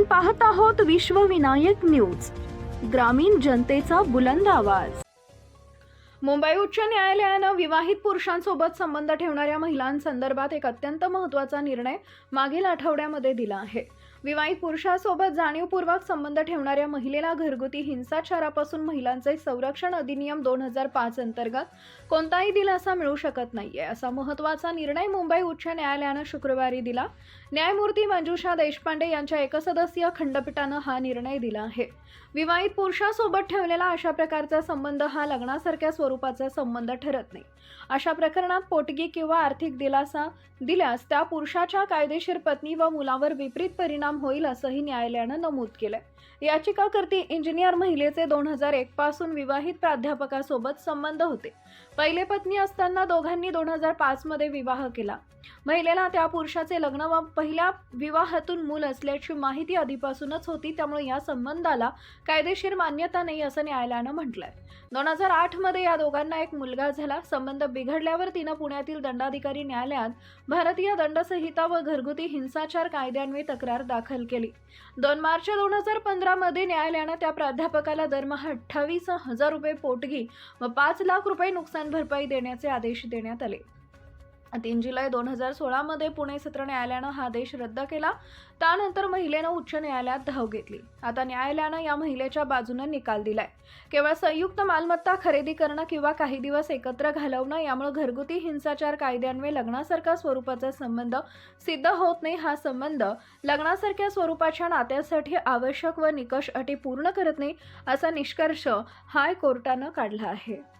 आपण पाहत आहोत विश्वविनायक न्यूज ग्रामीण जनतेचा बुलंद आवाज. मुंबई उच्च न्यायालयानं विवाहित पुरुषांसोबत संबंध ठेवणाऱ्या महिलांसंदर्भात एक अत्यंत महत्त्वाचा निर्णय मागील आठवड्यामध्ये दिला आहे. विवाहित पुरुषासोबत जाणीवपूर्वक संबंध ठेवणाऱ्या महिलेला घरगुती हिंसाचारापासून महिलांचे संरक्षण अधिनियम दोन हजार पाच अंतर्गत कोणताही दिलासा मिळू शकत नाहीये असा महत्त्वाचा निर्णय मुंबई उच्च न्यायालयानं शुक्रवारी दिला. न्यायमूर्ती मंजुषा देशपांडे यांच्या एकसदस्यीय खंडपीठानं हा निर्णय दिला आहे. विवाहित पुरुषासोबत ठेवलेला अशा प्रकारचा संबंध हा लग्नासारख्या स्वरूपाचा संबंध ठरत नाही. अशा प्रकरणात पोटगी किंवा आर्थिक दिलासा दिल्यास त्या पुरुषाच्या कायदेशीर पत्नी व मुलावर विपरीत परिणाम परिणाम होईल असंही न्यायालयानं नमूद केलंय. याचिकाकर्ती इंजिनियर महिलेचे दोन हजार एक पासून विवाहित प्राध्यापकासोबत संबंध होते. पहिले पत्नी असताना दोघांनी दोन हजार पाच मध्ये विवाह केला. महिलेला त्या पुरुषाचे लग्न व पहिल्या विवाहातून मूल असल्याची माहिती आधीपासूनच होती त्यामुळे या संबंधाला कायदेशीर मान्यता नाही असं न्यायालयानं म्हटलंय. दोन हजार आठमध्ये या दोघांना एक मुलगा झाला. संबंध बिघडल्यावर तिनं पुण्यातील दंडाधिकारी न्यायालयात भारतीय दंडसंहिता व घरगुती हिंसाचार कायद्यान्वये तक्रार दाखल दाखल केली. दोन मार्च दोन हजार पंधरा मध्ये न्यायालयानं त्या प्राध्यापकाला दरमहा अठ्ठावीस हजार रुपये पोटगी व पाच लाख रुपये नुकसान भरपाई देण्याचे आदेश देण्यात आले. तीन जुलै दोन हजार सोळामध्ये पुणे सत्र न्यायालयानं हा देश रद्द केला. त्यानंतर महिलेनं उच्च न्यायालयात धाव घेतली. आता न्यायालयानं या महिलेच्या बाजूनं निकाल दिलाय. केवळ संयुक्त मालमत्ता खरेदी करणं किंवा काही दिवस एकत्र घालवणं यामुळे घरगुती हिंसाचार कायद्यान्वये लग्नासारख्या स्वरूपाचा संबंध सिद्ध होत नाही. हा संबंध लग्नासारख्या स्वरूपाच्या नात्यासाठी आवश्यक व निकष अटी पूर्ण करत नाही असा निष्कर्ष हायकोर्टानं काढला आहे.